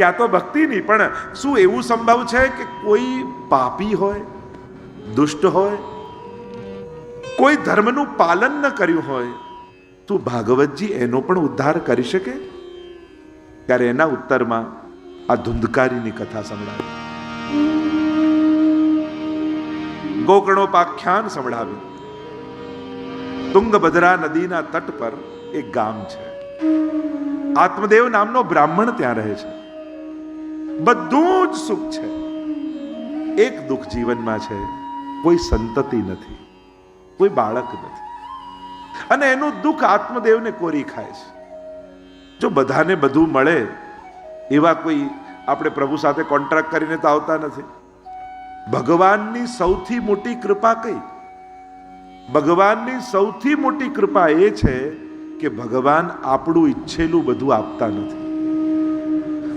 કે આ તો ભક્તિ નહીં, પણ શું એવું સંભવ છે કે કોઈ પાપી હોય, દુષ્ટ હોય, કોઈ ધર્મનું પાલન ન કર્યું હોય, તો ભાગવતજી એનો પણ ઉદ્ધાર કરી શકે? ત્યારે એના ઉત્તરમાં આ ધુંધકારીની કથા સંભળાવી. ગોકર્ણોપાખ્યાન સંભળાવ્યું તુંગભદ્રા નદીના તટ પર એક ગામ છે. આત્મદેવ નામનો બ્રાહ્મણ ત્યાં રહે છે. બધું જ સુખ છે. એક દુઃખ જીવનમાં છે, કોઈ સંતતિ નથી, કોઈ બાળક નથી. અને એનું દુઃખ આત્મદેવને કોરી ખાય છે. જો બધાને બધું મળે, એવા કોઈ આપણે પ્રભુ સાથે કોન્ટ્રાક્ટ કરીને તો આવતા નથી. ભગવાનની સૌથી મોટી કૃપા કઈ? ભગવાનની સૌથી મોટી કૃપા એ છે કે ભગવાન આપણું ઈચ્છેલું બધું આપતા નથી.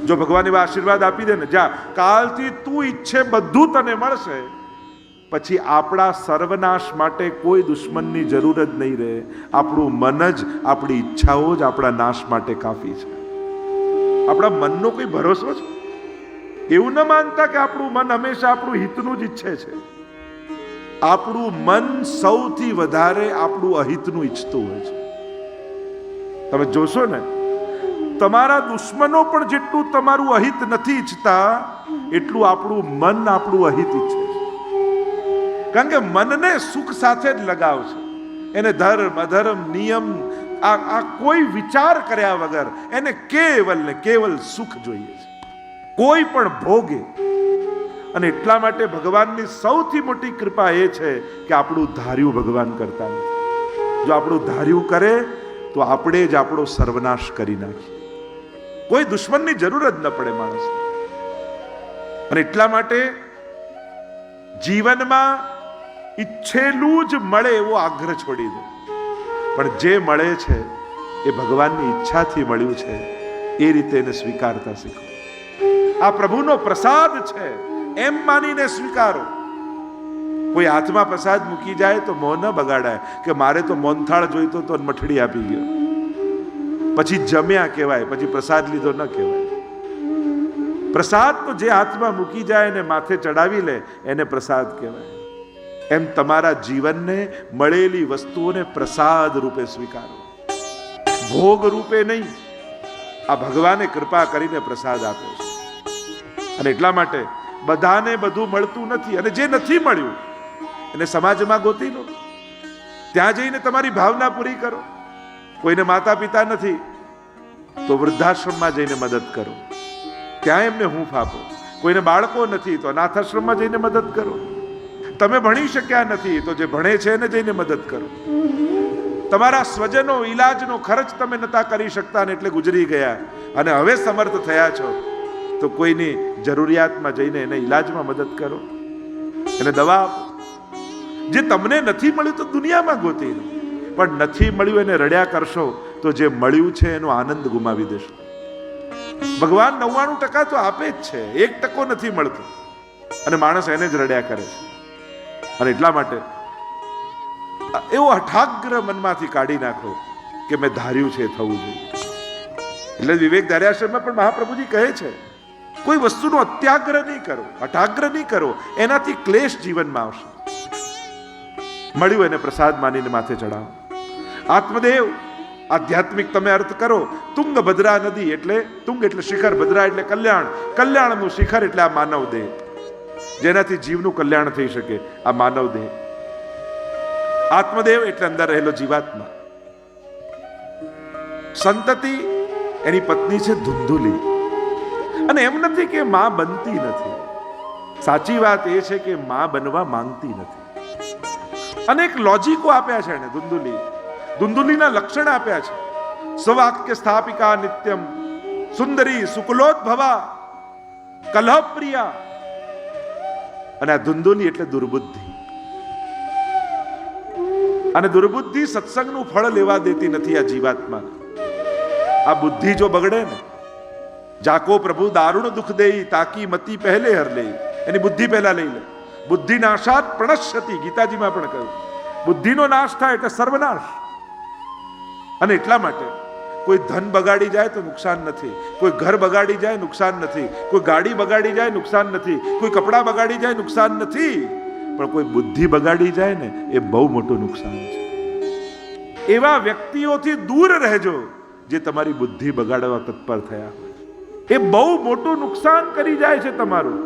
જો ભગવાન એવા આશીર્વાદ આપી દે ને, જા, કાલથી તું ઈચ્છે બધું તને મળશે. પછી આપણા સર્વનાશ માટે કોઈ દુશ્મનની જરૂર જ નહીં રહે. આપણું મન જ, આપણી ઈચ્છાઓ જ આપણા નાશ માટે કાફી છે. આપણા મનનો કોઈ ભરોસો છે? એવું ન માનતા કે આપણું મન હંમેશા આપણું હિતનું જ ઈચ્છે છે. આપણું મન સૌથી વધારે આપણું અહિતનું ઈચ્છતું હોય છે. તમે જોશો ને તમારા દુશ્મનો પણ જેટલું તમારું અહિત નથી ઈચ્છતા, એટલું આપણું મન આપણું અહિત ઈચ્છે કારણ કે મનને સુખ સાથે જ લગાવ છે. એને ધર્મ, અધર્મ, નિયમ, આ આ કોઈ વિચાર કર્યા વગર એને કેવલ ને કેવલ સુખ જોઈએ છે. કોઈ પણ ભોગે. અને એટલા માટે ભગવાનની સૌથી મોટી કૃપા એ છે કે આપણું ધાર્યું ભગવાન કરતા નથી. જો આપણું ધાર્યું કરે, તો આપણે જ આપણો સર્વનાશ કરી નાખીએ. કોઈ દુશ્મનની જરૂર જ ન પડે માણસ. અને એટલા માટે જીવનમાં ઈચ્છેલું જ મળે એવો આગ્રહ છોડી દો. પણ જે મળે છે એ ભગવાનની ઈચ્છાથી મળ્યું છે, એ રીતે એને સ્વીકારતા શીખો. આ પ્રભુનો પ્રસાદ છે, એમ માનીને સ્વીકારો. કોઈ હાથમાં પ્રસાદ મૂકી જાય તો મોં ન બગાડાય, કે મારે તો મોનથાળ જોઈતો તો મઠડી આપી ગયો. પછી જમ્યા કહેવાય, પછી પ્રસાદ લીધો ન કહેવાય. પ્રસાદ તો જે હાથમાં મૂકી જાય અને માથે ચડાવી લે, એને પ્રસાદ કહેવાય. એમ તમારા જીવનને મળેલી વસ્તુઓને પ્રસાદ રૂપે સ્વીકારો. ભોગ રૂપે નહીં, આ ભગવાને કૃપા કરીને પ્રસાદ આપ્યો છે. અને એટલા માટે બધાને બધું મળતું નથી, અને જે નથી મળ્યું, એને સમાજમાં ગોતી લો. ત્યાં જઈને તમારી ભાવના પૂરી કરો. કોઈને માતા પિતા નથી, તો વૃદ્ધાશ્રમમાં જઈને મદદ કરો. ત્યાં એમને હૂંફ આપો. કોઈને બાળકો નથી, તો અનાથાશ્રમમાં જઈને મદદ કરો. તમે ભણી શક્યા નથી, તો જે ભણે છે એને જઈને મદદ કરો. તમારા સ્વજનો, ઈલાજનો ખર્ચ તમે નતા કરી શકતા ને એટલે ગુજરી ગયા. અને હવે સમર્થ થયા છો, તો કોઈની જરૂરિયાતમાં જઈને એને ઈલાજમાં મદદ કરો. એને દવા આપો. જે તમને નથી મળ્યું તો દુનિયામાં ગોતી લો. પણ નથી મળ્યું એને રડ્યા કરશો, તો જે મળ્યું છે એનો આનંદ ગુમાવી દેશો. ભગવાન નવ્વાણું ટકા તો આપે જ છે, એક ટકો નથી મળતો. અને માણસ એને જ રડ્યા કરે છે. અને એટલા માટે એવો હઠાગ્ર મનમાંથી કાઢી નાખો કે મેં ધાર્યું છે થવું જોઈએ. એટલે વિવેક ધાર્યાશ્રમમાં પણ મહાપ્રભુજી કહે છે, કોઈ વસ્તુનો અત્યાગ્રહ નહીં કરો, હઠાગ્રહ નહીં કરો, એનાથી ક્લેશ જીવનમાં આવશે. મળ્યું એને પ્રસાદ માનીને માથે ચડાવો આત્મદેવ, આધ્યાત્મિક તમે અર્થ કરો તુંગ ભદ્રા નદી એટલે, તુંગ એટલે શિખર, ભદ્રા એટલે કલ્યાણ, કલ્યાણનું શિખર એટલે આ માનવ દેહ. જેનાથી જીવનું કલ્યાણ થઈ શકે, આ માનવ દેહ. આત્મદેવ એટલે અંદર રહેલો જીવાત્મા. સંતતિ એની પત્ની છે ધુંધુલી. અને એમ નથી કે માં બનતી નથી. સાચી વાત એ છે કે માં બનવા માંગતી નથી. અનેક લોજિકો આપ્યા છે એને ધુંધુલી. ધુંધુલીના લક્ષણ આપ્યા છે. સ્વાક્ય સ્થાપિકા નિત્યમ, સુંદરી સુકુલોદ્ભવા, કલહપ્રિયા. અને આ ધુંધુલી એટલે દુર્બુદ્ધિ. અને દુર્બુદ્ધિ સત્સંગનું ફળ લેવા દેતી નથી આ જીવાત્મા. આ બુદ્ધિ જો બગડે ને, જાકો પ્રભુ દારૂણ દુઃખ દેઈ, તાકી મતી પહેલે હર લે એની બુદ્ધિ પહેલા લઈ લે. બુદ્ધિ નાશાત પ્રણશ્યતિ, ગીતાજીમાં પણ કહ્યું. બુદ્ધિનો નાશ થાય એટલે સર્વનાશ. અને એટલા માટે, કોઈ ધન બગાડી જાય તો નુકસાન નથી, કોઈ ઘર બગાડી જાય નુકસાન નથી, કોઈ ગાડી બગાડી જાય નુકસાન નથી, કોઈ કપડાં બગાડી જાય નુકસાન નથી, પણ કોઈ બુદ્ધિ બગાડી જાય ને, એ બહુ મોટું નુકસાન છે. એવા વ્યક્તિઓથી દૂર રહેજો, જે તમારી બુદ્ધિ બગાડવા તત્પર થયા એ બહુ મોટું નુકસાન કરી જાય છે તમારું,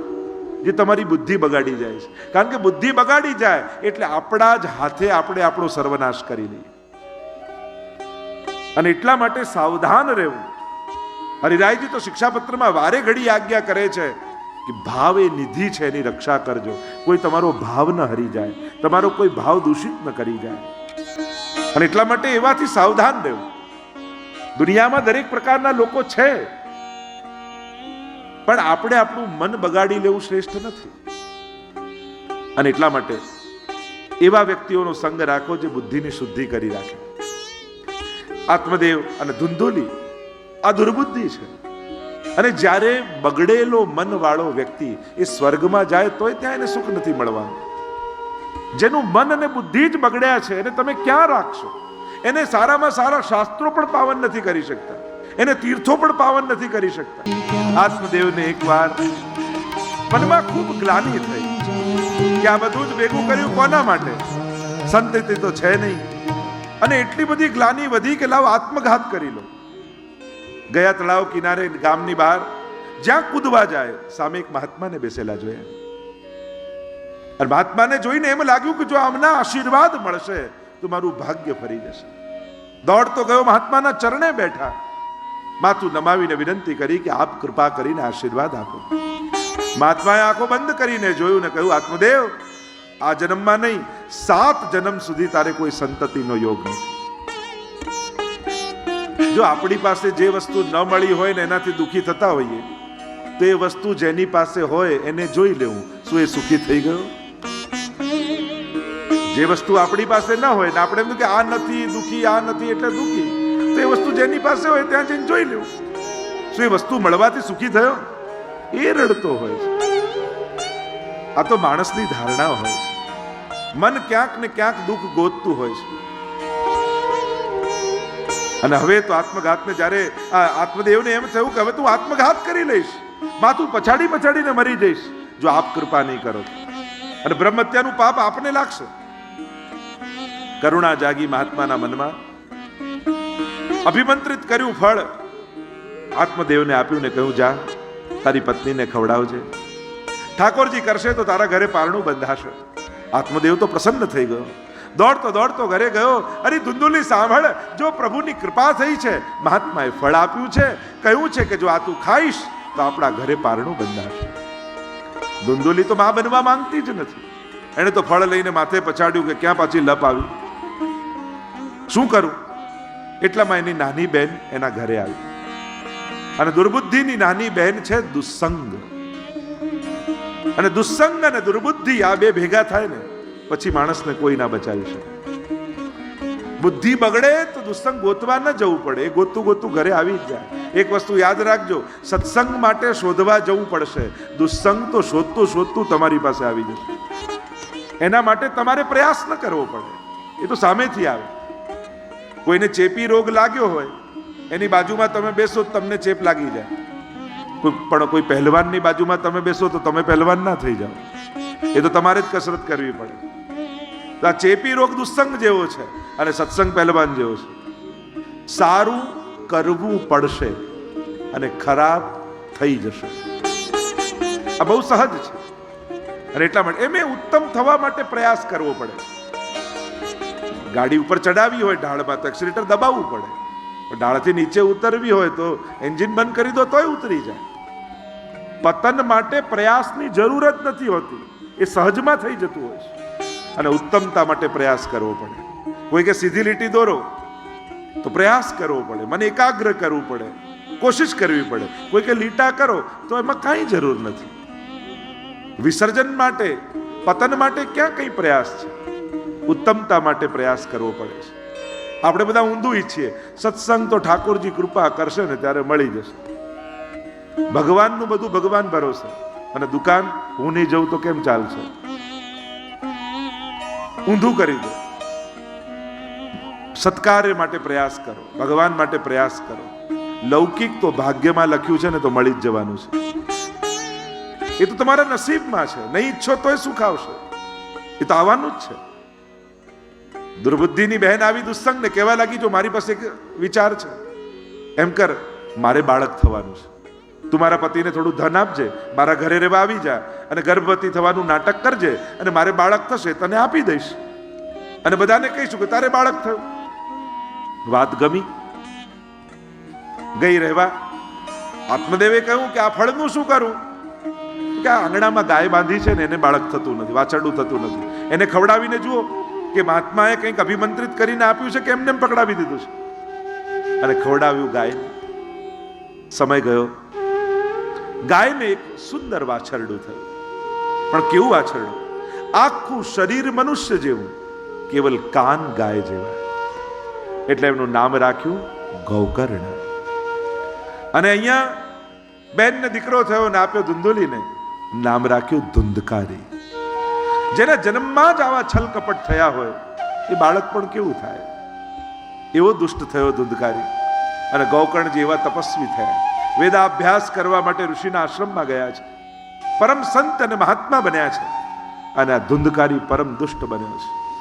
જે તમારી બુદ્ધિ બગાડી જાય છે. કારણ કે બુદ્ધિ બગાડી જાય, એટલે આપણા જ હાથે આપણે આપણો સર્વનાશ કરી લઈએ અને એટલા માટે સાવધાન રહેવું. હરિરાયજી તો શિક્ષાપત્રમાં વારે ઘડી આજ્ઞા કરે છે કે ભાવ એ નિધિ છે, એની રક્ષા કરજો. કોઈ તમારો ભાવ ન હરી જાય, તમારો કોઈ ભાવ દૂષિત ન કરી જાય. અને એટલા માટે એવાથી સાવધાન રહેવું. દુનિયામાં દરેક પ્રકારના લોકો છે. પણ આપણે આપણું મન બગાડી લેવું શ્રેષ્ઠ નથી. અને એટલા માટે એવા વ્યક્તિઓનો સંગ રાખો જે બુદ્ધિની શુદ્ધિ કરી રાખે. આત્મદેવ અને ધુંધુલી, આ દુર્બુદ્ધિ છે. અને જ્યારે બગડેલો મન વાળો વ્યક્તિ એ સ્વર્ગમાં જાય તોય ત્યાં એને સુખ નથી મળવાનું. જેનું મન અને બુદ્ધિ જ બગડ્યા છે, એને તમે ક્યાં રાખશો? એને સારામાં સારા શાસ્ત્રો પણ પાવન નથી કરી શકતા. એને તીર્થો પણ પાવન નથી કરી શકતા. આત્મદેવને એકવાર મનમાં ખૂબ ગ્લાની થઈ. કે આ બધું જ ભેગું કર્યું કોના માટે? સંતતિ તો છે નહીં. અને એટલી બધી ગ્લાની વધી કે લાવ આત્મઘાત કરી લો. ગયા તળાવ કિનારે ગામની બહાર, જ્યાં કૂદવા જાય, સામે એક મહાત્માને બેસેલા જોયા. અને મહાત્માને જોઈને એમ લાગ્યું કે જો આમના આશીર્વાદ મળશે, તો મારું ભાગ્ય ફરી જશે. દોડતો ગયો મહાત્માના ચરણે બેઠા. માથું નમાવીને વિનંતી કરી કે આપ કૃપા કરીને આશીર્વાદ આપો. મહાત્માએ આંખો બંધ કરીને જોયું ને કહ્યું, આત્મદેવ આ જન્મમાં નહીં, સાત જન્મ સુધી તારે કોઈ સંતતિનો યોગ નથી. જો આપણી પાસે જે વસ્તુ ન મળી હોય ને એનાથી દુખી થતા હોઈએ, તો એ વસ્તુ જેની પાસે હોય એને જોઈ લેવું, શું એ સુખી થઈ ગયો? જે વસ્તુ આપણી પાસે ન હોય ને આપણે એમ કે આ નથી દુખી, આ નથી એટલે દુખી, તો એ વસ્તુ જેની પાસે હોય ત્યાં જઈને જોઈ લેવું. શું એ વસ્તુ મળવાથી સુખી થયો? એ રડતો હોય છે. આ તો માણસની ધારણા હોય છે. મન ક્યાંક ને ક્યાંક દુઃખ ગોતતું હોય છે. અને હવે તો આત્મઘાતને જ્યારે આત્મદેવને એમ થયું કે હવે તું આત્મઘાત કરી લઈશ, માથું પછાડી પછાડીને મરી જઈશ, જો આપ કૃપા નહીં કરો. અને બ્રહ્મત્યાનું પાપ આપને લાગશે. કરુણા જાગી મહાત્માના મનમાં. અભિમંત્રિત કર્યું ફળ. આત્મદેવને આપ્યું ને કહ્યું, જા, તારી પત્નીને ખવડાવજે. ઠાકોરજી કરશે તો તારા ઘરે પારણું બંધાશે. આત્મદેવ તો પ્રસન્ન થઈ ગયો. દોડતો દોડતો ઘરે ગયો. અરે ધુંધુલી સાંભળ, જો પ્રભુની કૃપા થઈ છે, મહાત્માએ ફળ આપ્યું છે, કહ્યું છે કે જો આ તું ખાઈશ, તો આપણા ઘરે પારણું બંધાશે. ધુંધુલી તો મા બનવા માંગતી જ નથી. એણે તો ફળ લઈને માથે પછાડ્યું કે ક્યાં પાછી લપ આવી? શું કરું? એટલામાં એની નાની બહેન એના ઘરે આવી. અને દુર્બુદ્ધિની નાની બહેન છે દુસ્સંગ અને દુસંગ અને દુર્બુદ્ધિ આ બે ભેગા થાય ને, પછી માણસને કોઈ ના બચાવી શકે. બુદ્ધિ બગડે તો દુસંગ ગોતવા ન જવું પડે, એ ગોતું ગોતું ઘરે આવી જ જાય. એક વસ્તુ યાદ રાખજો, સત્સંગ માટે શોધવા જવું પડશે. દુસંગ તો શોધતું શોધતું તમારી પાસે આવી જશે. એના માટે તમારે પ્રયાસ ન કરવો પડે. એ તો સામેથી આવે. કોઈને ચેપી રોગ લાગ્યો હોય, એની બાજુમાં તમે બેસો તમને ચેપ લાગી જાય. કોઈ પણ કોઈ પહેલવાનની બાજુમાં તમે બેસો તો તમે પહેલવાન ના થઈ જાઓ. એ તો તમારે જ કસરત કરવી પડે. આ ચેપી રોગ દુસ્સંગ જેવો છે અને સત્સંગ પહેલવાન જેવો છે. સારું કરવું પડશે અને ખરાબ થઈ જશે. આ બહુ સહજ છે. અને એટલા માટે એમ ઉત્તમ થવા માટે પ્રયાસ કરવો પડે. ગાડી ઉપર ચડાવી હોય ઢાળમાં તો એક્સિલેટર દબાવવું પડે. ઢાળથી નીચે ઉતરવી હોય તો એન્જિન બંધ કરી દો, તોય ઉતરી જાય. પતન માટે પ્રયાસની જરૂર જ નથી હોતી. એ સહજમાં થઈ જતું હોય છે. અને ઉત્તમતા માટે પ્રયાસ કરવો પડે. કોઈ કે સીધી લીટી દોરો, તો પ્રયાસ કરવો પડે. મને એકાગ્ર કરવું પડે. કોશિશ કરવી પડે. કોઈ કે લીટા કરો, તો એમાં કાંઈ જરૂર નથી. વિસર્જન માટે, પતન માટે ક્યાં કઈ પ્રયાસ છે? ઉત્તમતા માટે પ્રયાસ કરવો પડે છે. આપણે બધા ઊંધું ઈચ્છીએ. સત્સંગ તો ઠાકોરજી કૃપા કરશે ને ત્યારે મળી જશે. ભગવાનનું બધું ભગવાન ભરોસે. અને દુકાન, હું નહીં જઉં તો કેમ ચાલશે? ઊંધું કરી દો. સત્કાર્ય માટે પ્રયાસ કરો. ભગવાન માટે પ્રયાસ કરો. લૌકિક તો ભાગ્યમાં લખ્યું છે ને તો મળી જ જવાનું છે. એ તો તમારા નસીબમાં છે. નહીં ઈચ્છો તોય સુખ આવશે એ તો આવવાનું જ છે. દુર્બુદ્ધિની બહેન આવી દુસ્સંગને કહેવા લાગી, જો મારી પાસે એક વિચાર છે, એમ કર, મારે બાળક થવાનું છે. તું મારા પતિને થોડું ધન આપજે, મારા ઘરે રહેવા આવી જા અને ગર્ભવતી થવાનું નાટક કરજે અને મારે બાળક થશે, તને આપી દઈશ. અને બધાને કહીશું કે, તારે બાળક થયું. વાત ગમી. ગઈ રહેવા. આત્મદેવે કહ્યું કે, આ ફળનું શું કરું? કે આ આંગણામાં ગાય બાંધી છે ને એને બાળક થતું નથી, વાછરડું થતું નથી. એને ખવડાવીને જુઓ. કે મહાત્માએ કંઈક અભિમંત્રિત કરીને આપ્યું છે કે એમને એમ પકડાવી દીધું છે. અને ખવડાવ્યું ગાય સમય ગયો. ગાયને એક સુંદર વાછરડું થયું. પણ કેવું વાછરડું? આખું શરીર મનુષ્ય જેવું, કેવલ કાન ગાય જેવા. એટલે એમનું નામ રાખ્યું ગૌકર્ણ. અને અહીંયા બેનને દીકરો થયો ને આપ્યો ધુંધુલીને. નામ રાખ્યું ધુંધકારી. જેના જન્મમાં જ આવા છલ કપટ થયા હોય, એ બાળક પણ કેવું થાય? એવો દુષ્ટ થયો ધુંધકારી. અને ગૌકર્ણજી એવા તપસ્વી થયા. વેદાભ્યાસ કરવા માટે ઋષિના આશ્રમમાં ગયા છે. પરમ સંત અને મહાત્મા બન્યા છે. અને આ ધુંધકારી પરમ દુષ્ટ બન્યો છે.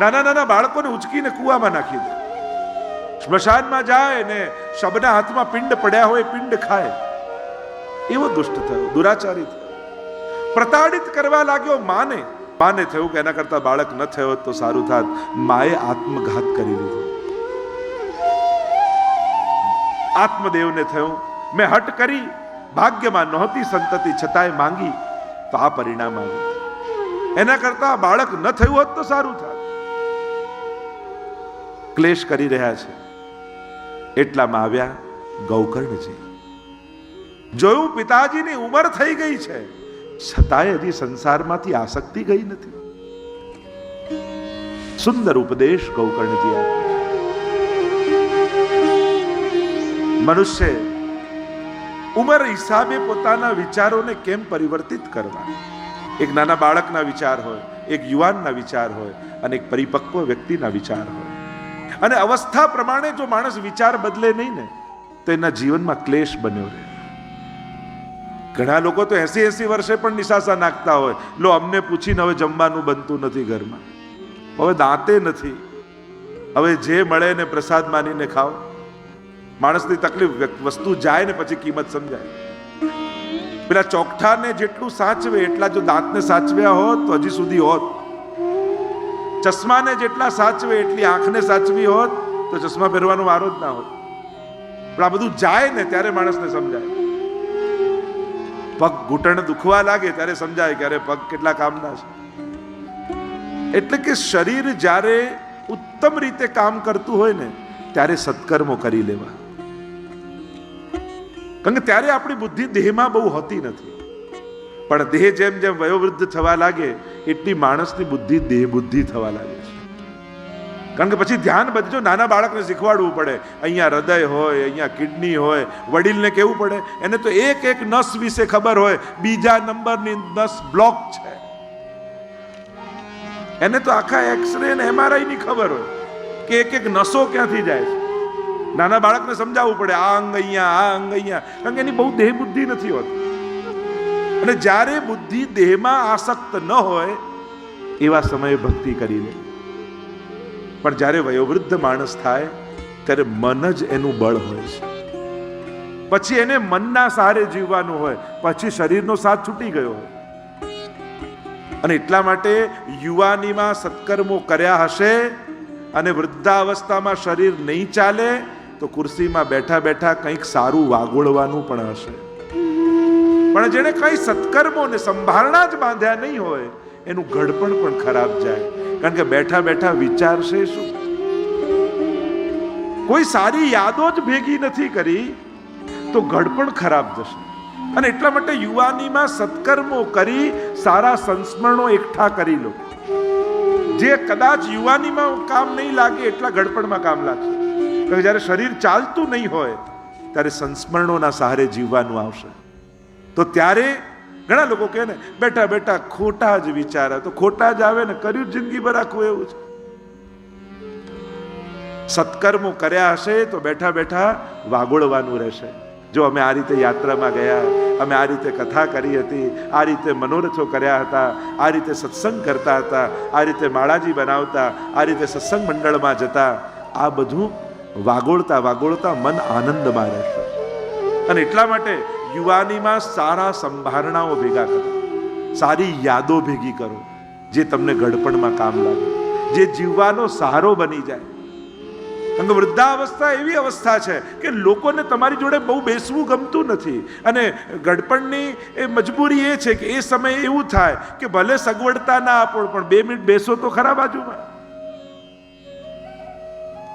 નાના નાના બાળકોને ઉચકીને કૂવામાં નાખી દે. સ્મશાનમાં જાય ને શબના હાથમાં પિંડ પડ્યા હોય પિંડ ખાય. એવો દુષ્ટ થયો, દુરાચારી થયો. પ્રતાડિત કરવા લાગ્યો માને. માને થયું કે એના કરતા બાળક ન થયો તો સારું થાત. માએ આત્મઘાત કરી લીધો. આત્મદેવને થયું. મેં હટ કરી. ભાગ્યમાં નહોતી સંતતિ, છતાંય માંગી. તો આ પરિણામ આવ્યું. એના કરતા બાળક ન થયું હોત તો સારું થાત. ક્લેશ કરી રહ્યા છે. એટલામાં આવ્યા ગૌકર્ણજી. જોયું પિતાજીની ઉંમર થઈ ગઈ છે. છતાંય હજી સંસારમાંથી આસક્તિ ગઈ નથી. સુંદર ઉપદેશ ગૌકર્ણજી મનુષ્ય, ઉંમર હિસાબે પોતાના વિચારોને કેમ પરિવર્તિત કરવા? એક નાના બાળકના વિચાર હોય, એક યુવાનના વિચાર હોય, અને એક પરિપક્વ વ્યક્તિના વિચાર હોય. અને અવસ્થા પ્રમાણે જો માણસ વિચાર બદલે નહીં ને, તો એના જીવનમાં ક્લેશ બન્યો રહે. ઘણા લોકો તો એસી એસી વર્ષે પણ નિશાસા નાખતા હોય. લો, અમને પૂછીને હવે જમવાનું બનતું નથી ઘરમાં. હવે દાંતે નથી. હવે જે મળે ને પ્રસાદ માનીને ખાઓ. માણસની તકલીફ વસ્તુ જાય ને પછી કિંમત સમજાય. પેલા ચોકઠાને જેટલું સાચવે, એટલા જો દાંતને સાચવ્યા હોત, તો હજી સુધી હોત. ચશ્માને જેટલા સાચવે, એટલી આંખને સાચવી હોત, તો ચશ્મા પહેરવાનો વારો જ ના હોત. પણ આ બધું જાય ને ત્યારે માણસને સમજાય. પગ ઘૂંટણ દુખવા લાગે ત્યારે સમજાય કે અરે પગ કેટલા કામના છે. એટલે કે શરીર જ્યારે ઉત્તમ રીતે કામ કરતું હોય ને, ત્યારે સત્કર્મો કરી લેવા. કારણ કે ત્યારે આપણી બુદ્ધિ દેહમાં બહુ હોતી નથી. પણ દેહ જેમ જેમ વયોવૃદ્ધ થવા લાગે, એટલી માણસની બુદ્ધિ દેહ બુદ્ધિ થવા લાગે. કારણ કે પછી ધ્યાન બધું નાના બાળકને શીખવાડવું પડે. અહીંયા હૃદય હોય, અહીંયા કિડની હોય, વડીલને કેવું પડે? એને તો એક એક નસ વિશે ખબર હોય. બીજા નંબરની નસ બ્લોક છે. એને તો આખા એક્સરે ને એમઆરઆઈ ની ખબર હોય કે એક એક નસો ક્યાંથી જાય છે. નાના બાળકને સમજાવવું પડે, આ અંગ અહીંયા, આ અંગ અહીંયા. કારણ કે એની બહુ દેહ બુદ્ધિ નથી હોતી. અને જ્યારે બુદ્ધિ દેહમાં આસક્ત ન હોય, એવા સમયે ભક્તિ કરી લે. પણ જ્યારે વયોવૃદ્ધ માણસ થાય, ત્યારે મન જ એનું બળ હોય છે. પછી એને મનના સહારે જીવવાનું હોય, પછી શરીરનો સાથ છૂટી ગયો હોય. અને એટલા માટે યુવાનીમાં સત્કર્મો કર્યા હશે અને વૃદ્ધાવસ્થામાં શરીર નહીં ચાલે, તો ખુરશીમાં બેઠા બેઠા કંઈક સારું વાગોળવાનું પણ હશે. પણ જેણે કઈ સત્કર્મોને સંભારણા જ બાંધ્યા નહીં હોય, એનું ઘડપણ પણ ખરાબ જાય. કારણ કે બેઠા બેઠા વિચારશે શું? કોઈ સારી યાદો જ ભેગી નથી કરી, તો ઘડપણ ખરાબ જશે. અને એટલા માટે યુવાનીમાં સત્કર્મો કરી, સારા સંસ્મરણો એકઠા કરી લો. જે કદાચ યુવાનીમાં કામ નહીં લાગે, એટલા ગડપણમાં કામ લાગશે. કે જ્યારે શરીર ચાલતું નહીં હોય, ત્યારે સંસ્મરણોના સહારે જીવવાનું આવશે. તો ત્યારે ઘણા લોકો કહે ને બેઠા બેઠા ખોટા જ વિચાર તો ખોટા જ આવે ને, કર્યું જિંદગી ભર આખું એવું છે સત્કર્મો કર્યા હશે તો બેઠા બેઠા વાગોળવાનું રહેશે. જો અમે આ રીતે યાત્રામાં ગયા, અમે આ રીતે કથા કરી હતી, આ રીતે મનોરથો કર્યા હતા, આ રીતે સત્સંગ કરતા હતા, આ રીતે માળાજી બનાવતા, આ રીતે સત્સંગ મંડળમાં જતા, આ બધું વાગોળતા વાગોળતા મન આનંદમાં રહેશે. અને એટલા માટે યુવાનીમાં સારા સંભારણાઓ ભેગા કરો. સારી યાદો ભેગી કરો, જે તમને ગડપણમાં કામ લાગે. જે જીવવાનો સહારો બની જાય. કારણ કે વૃદ્ધાવસ્થા એવી અવસ્થા છે કે લોકોને તમારી જોડે બહુ બેસવું ગમતું નથી. અને ગડપણની એ મજબૂરી એ છે કે એ સમયે એવું થાય કે ભલે સગવડતા ના આપો, પણ બે મિનિટ બેસો તો ખરા બાજુમાં.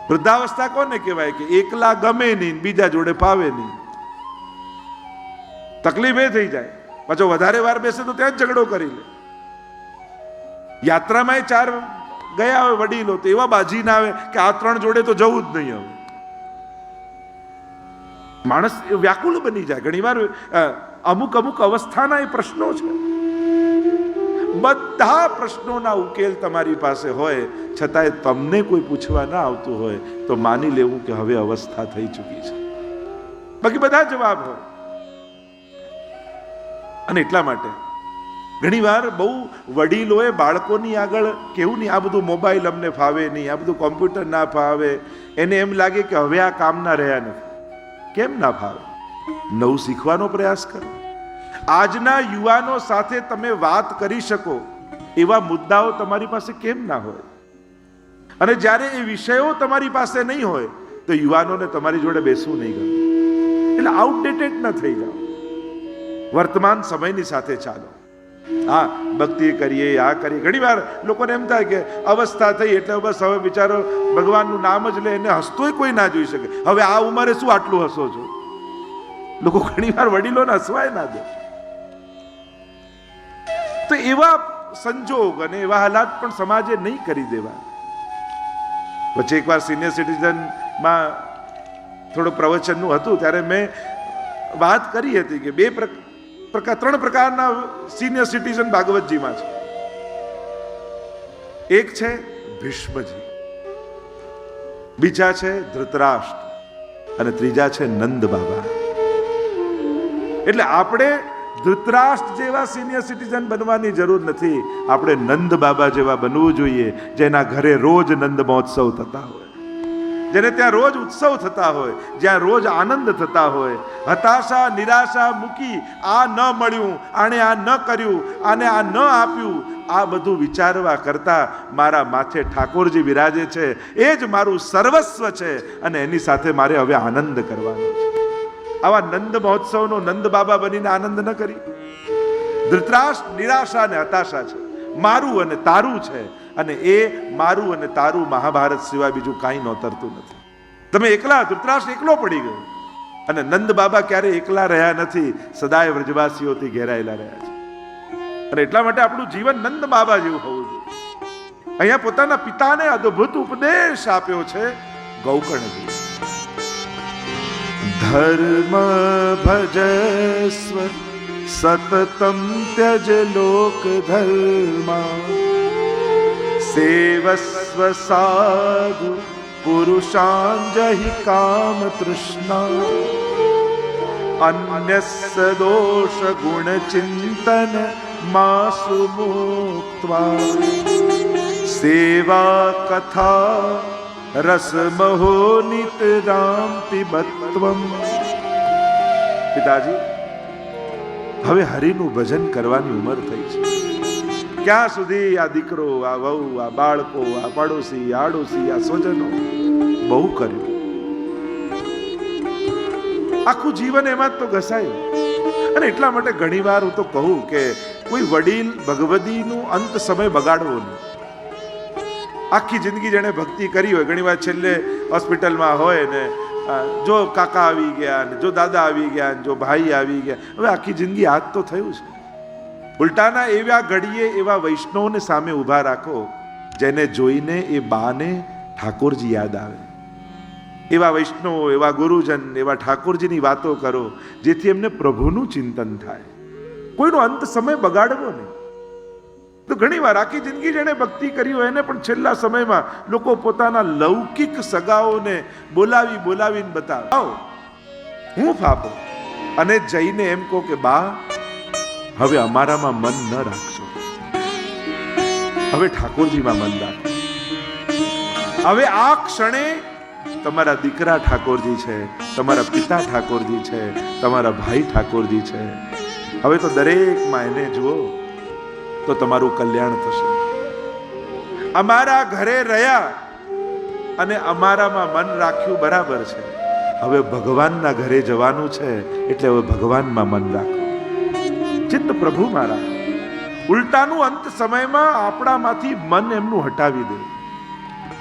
વૃદ્ધાવસ્થા કોને કહેવાય કે એકલા ગમે નહીં બીજા જોડે ફાવે નહીં? તકલીફ એ થઈ જાય. પાછો વધારે વાર બેસે તો ત્યાં જ ઝઘડો કરી લે. યાત્રામાં એ ચાર ગયા હોય વડીલો તો એવા બાજી ના આવે કે આ ત્રણ જોડે તો જવું જ નહીં હવે. માણસ એ વ્યાકુળ બની જાય. ઘણીવાર અમુક અમુક અવસ્થાના એ પ્રશ્નો છે. બધા પ્રશ્નોના ઉકેલ તમારી પાસે હોય. છતાંય તમને કોઈ પૂછવા ના આવતું હોય તો માની લેવું કે હવે અવસ્થા થઈ ચૂકી છે. બાકી બધા જવાબ હોય. અને એટલા માટે. ઘણીવાર બહુ વડીલોએ બાળકોની આગળ કેવું નહીં, આ બધું મોબાઈલ અમને ફાવે નહીં, આ બધું કોમ્પ્યુટર ના ફાવે. એને એમ લાગે કે હવે આ કામના રહ્યા નથી. કેમ ના ફાવે? નવું શીખવાનો પ્રયાસ કરો. આજના યુવાનો સાથે તમે વાત કરી શકો. એવા મુદ્દાઓ તમારી પાસે કેમ ના હોય? અને જ્યારે એ વિષયો તમારી પાસે નહીં હોય, તો યુવાનોને તમારી જોડે બેસવું નહીં ગમે. એટલે આઉટડેટેડ ન થઈ જાઓ. વર્તમાન સમયની સાથે ચાલો. હા, ભક્તિ કરીએ, આ કરીએ. ઘણી વાર લોકોને એમ થાય કે અવસ્થા થઈ એટલે બસ હવે બિચારો ભગવાનનું નામ જ લે એને હસતોય કોઈ ના જોઈ શકે. હવે આ ઉંમરે શું આટલું હસો છો? લોકો ઘણી વાર વડીલોને હસવાય ના દે. તો એવા સંજોગ અને એવા હાલાત પણ સમાજે નહીં કરી દેવા. પછી એકવાર સિનિયર સિટીઝનમાં થોડું પ્રવચનનું હતું, ત્યારે મેં વાત કરી હતી કે બે પ્રક- પ્રકાર ત્રણ પ્રકારના સિનિયર સિટીઝન ભાગવતજીમાં છે. એક છે ભીષ્મજી, બીજા છે ધૃતરાષ્ટ્ર અને ત્રીજા છે નંદ બાબા. એટલે આપણે ધૃતરાષ્ટ્ર જેવા સિનિયર સિટીઝન બનવાની જરૂર નથી. આપણે નંદ બાબા જેવા બનવું જોઈએ, જેના ઘરે રોજ નંદ મહોત્સવ થતા હોય. જેને ત્યાં રોજ ઉત્સવ થતા હોય, જ્યાં રોજ આનંદ થતા હોય. હતાશા, નિરાશા મૂકી આ ન મળ્યું આણે આ ન કર્યું, આને આ ન આપ્યું, આ બધું વિચારવા કરતા મારા માથે ઠાકોરજી બિરાજે છે. એ જ મારું સર્વસ્વ છે અને એની સાથે મારે હવે આનંદ કરવાનો આવા નંદ મહોત્સવનો નંદ બાબા બનીને આનંદ ન કરી. ધૃતરાશ નિરાશા અને હતાશા છે. મારું અને તારું છે. અને એ મારું અને તારું મહાભારત સિવાય બીજું કાંઈ નોતરતું નથી. તમે એકલા ધૃતરાષ્ટ્ર એકલો પડી ગયો. અને નંદ બાબા ક્યારે એકલા રહ્યા નથી, સદાય વ્રજવાસીઓથી ઘેરાયેલા રહ્યા છે. અને એટલા માટે આપણું જીવન નંદ બાબા જેવું હોવું જોઈએ. અહીંયા પોતાના પિતાને અદ્ભુત ઉપદેશ આપ્યો છે ગૌકર્ણજી. ધર્મ ભજસ્વ, સતતમ ત્યજ લોક ધર્મા સેવસ્વ સાધુ પુરુષાંજહિ કામ તૃષ્ણા અન્યસ્ય દોષ ગુણ ચિંતન માસુ મુક્ત્વા સેવા કથા રસમહો નિતરામ પિબત્વમ પિતાજી હવે હરિનું ભજન કરવાની ઉંમર થઈ છે. ક્યાં સુધી આ દીકરો, આ વહુ, આ બાળકો, આ પાડોશી આડોશી, આ સ્વજનો બહુ કર્યું. આખું જીવન એમાં જ તો ઘસાયું. અને એટલા માટે ઘણીવાર હું તો કહું કે કોઈ વડીલ ભગવદીનું અંત સમય બગાડવો નહીં. આખી જિંદગી જેણે ભક્તિ કરી હોય, ઘણીવાર છેલ્લે હોસ્પિટલમાં હોય ને જો કાકા આવી ગયા ને, જો દાદા આવી ગયા ને, જો ભાઈ આવી ગયા, હવે આખી જિંદગી આજ તો થયું છે. ઉલટાના એવા ઘડીએ એવા વૈષ્ણવને સામે ઊભા રાખો, જેને જોઈને એ બાને ઠાકોરજી યાદ આવે. એવા વૈષ્ણવો, એવા ગુરુજન, એવા ઠાકોરજીની વાતો કરો, જેથી એમને પ્રભુનું ચિંતન થાય. કોઈનો અંત સમય બગાડવો નહીં. તો ઘણી વાર આખી જિંદગી જેણે ભક્તિ કરી હોય, એને પણ છેલ્લા સમયમાં લોકો પોતાના લૌકિક સગાઓને બોલાવી બોલાવીને બતાવે. હું ફાપો અને જઈને એમ કહો કે, બા હવે અમારામાં મન ન રાખશો. હવે ઠાકોરજીમાં મન રાખો. હવે આ ક્ષણે તમારા દીકરા ઠાકોરજી છે, તમારા પિતા ઠાકોરજી છે, તમારા ભાઈ ઠાકોરજી છે. હવે તો દરેકમાં એને જુઓ, તો તમારું કલ્યાણ થશે. અમારા ઘરે રહ્યા અને અમારામાં મન રાખ્યું બરાબર છે. હવે ભગવાનના ઘરે જવાનું છે, એટલે હવે ભગવાનમાં મન રાખો. ચિત્ત પ્રભુ મારા. ઉલટાનું અંત સમયમાં આપણામાંથી મન એમનું હટાવી દે.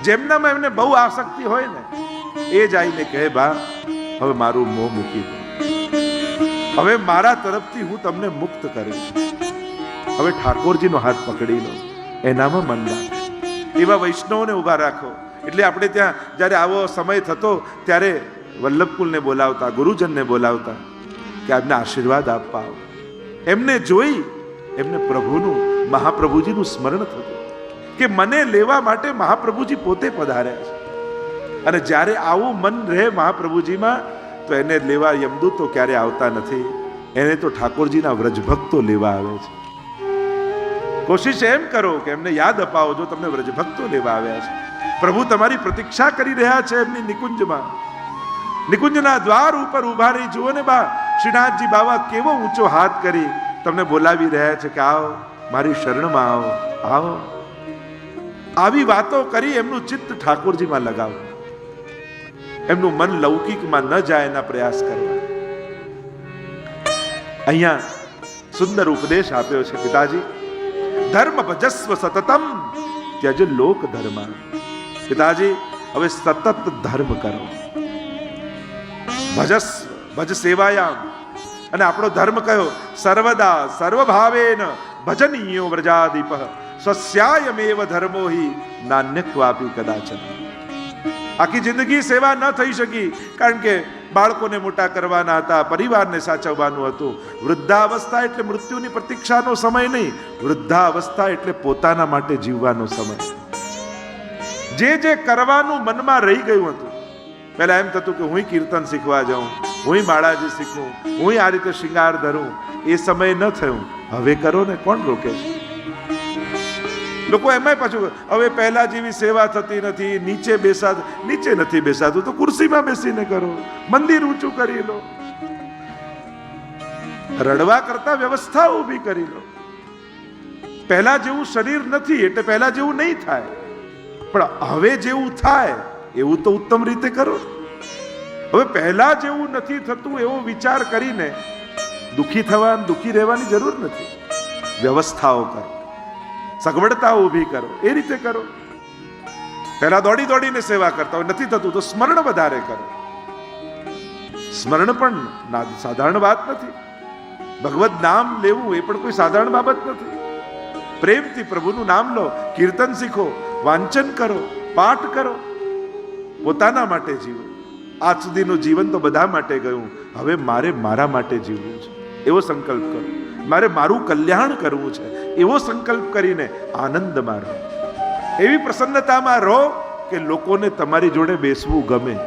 જેમનામાં એમને બહુ આસક્તિ હોય ને, એ જ આવીને કહે, બા, હવે મારું મોં મૂકી દો. હવે મારા તરફથી હું તમને મુક્ત કરીશ હવે ઠાકોરજીનો હાથ પકડી લો. એનામાં મન રાખો. એવા વૈષ્ણવને ઊભા રાખો. એટલે આપણે ત્યાં જ્યારે આવો સમય થતો, ત્યારે વલ્લભકુલને બોલાવતા, ગુરુજનને બોલાવતા, કે આપને આશીર્વાદ આપવા આવો. એમને જોઈ એમને પ્રભુનું, મહાપ્રભુજીનું સ્મરણ થતું કે મને લેવા માટે મહાપ્રભુજી પોતે પધાર્યા છે. અને જ્યારે આવું મન રહે મહાપ્રભુજીમાં, તો એને લેવા યમદૂતો ક્યારે આવતા નથી. એને તો ઠાકોરજીના વ્રજભક્તો લેવા આવે છે. કોશિશ એમ કરો કે એમને યાદ અપાવો જો તમને વ્રજભક્તો લેવા આવ્યા છે. પ્રભુ તમારી પ્રતીક્ષા કરી રહ્યા છે એમની નિકુંજમાં. નિકુંજના દ્વાર ઉપર ઊભા રહી જુઓ ને બા શ્રીનાથજી બાબા કેવો ઊંચો હાથ કરી તમને બોલાવી રહ્યા છે કે આવો, મારી શરણમાં આવો આવો. આવી વાતો કરી એમનું ચિત્ત ઠાકોરજીમાં લગાવો. એમનું મન લૌકિકમાં ન જાય એના પ્રયાસ કરવા. અહીંયા સુંદર ઉપદેશ આપ્યો છે પિતાજી. ધર્મ ભજસ્વ સતતમ, ત્યજ લોક ધર્મ. પિતાજી, હવે સતત ધર્મ કરો. ભજસ્વ ભજ સેવાયામ. અને આપણો ધર્મ કયો? સર્વદા સર્વભાવેન ભજનીયો વ્રજાદીપ. સ્વસ્યાયમેવ ધર્મો હિ નાન્યક્વાપી કદાચન. આખી જિંદગી સેવા ન થઈ શકી, કારણ કે બાળકોને મોટા કરવાના હતા, પરિવારને સાચવવાનું હતું. વૃદ્ધાવસ્થા એટલે મૃત્યુની પ્રતીક્ષાનો સમય નહીં, વૃદ્ધાવસ્થા એટલે પોતાના માટે જીવવાનો સમય. જે જે કરવાનું મનમાં રહી ગયું હતું, પહેલા એમ થતું કે હું કીર્તન શીખવા જાઉં હું બાળાજી શીખું, હું આ રીતે શિંગાર ધરું, એ સમય ન થયું. હવે કરો ને, કોણ રોકે છે? લોકો એમાંય પાછું, હવે પહેલા જેવી સેવા થતી નથી, નીચે બેસા, નીચે નથી બેસાતું, તો ખુરશીમાં બેસીને કરો, મંદિર ઊંચું કરી લો. રડવા કરતા વ્યવસ્થા ઊભી કરી લો. પહેલા જેવું શરીર નથી, એટલે પહેલા જેવું નહીં થાય. પણ હવે જેવું થાય, એવું તો ઉત્તમ રીતે કરો. હવે પહેલા જેવું નથી થતું એવો વિચાર કરીને દુખી થવા દુખી રહેવાની જરૂર નથી. વ્યવસ્થાઓ કરો. સગવડતા ઊભી કરો. એ રીતે કરો. પહેલા દોડી દોડીને સેવા કરતા હોય. નથી થતું તો સ્મરણ વધારે કરો. સ્મરણ પણ ના, સાધારણ વાત નથી. ભગવત નામ લેવું એ પણ કોઈ સાધારણ બાબત નથી. પ્રેમથી પ્રભુનું નામ લો, કીર્તન શીખો, વાંચન કરો, પાઠ કરો. પોતાના માટે જીવો. આજ સુધીનું જીવન તો બધા માટે ગયું. હવે મારે મારા માટે જીવવું છે. એવો સંકલ્પ કરો. મારે મારું કલ્યાણ કરવું છે. એવો સંકલ્પ કરીને આનંદમાં રહો. એવી પ્રસન્નતામાં રહો કે લોકોને તમારી જોડે બેસવું ગમે.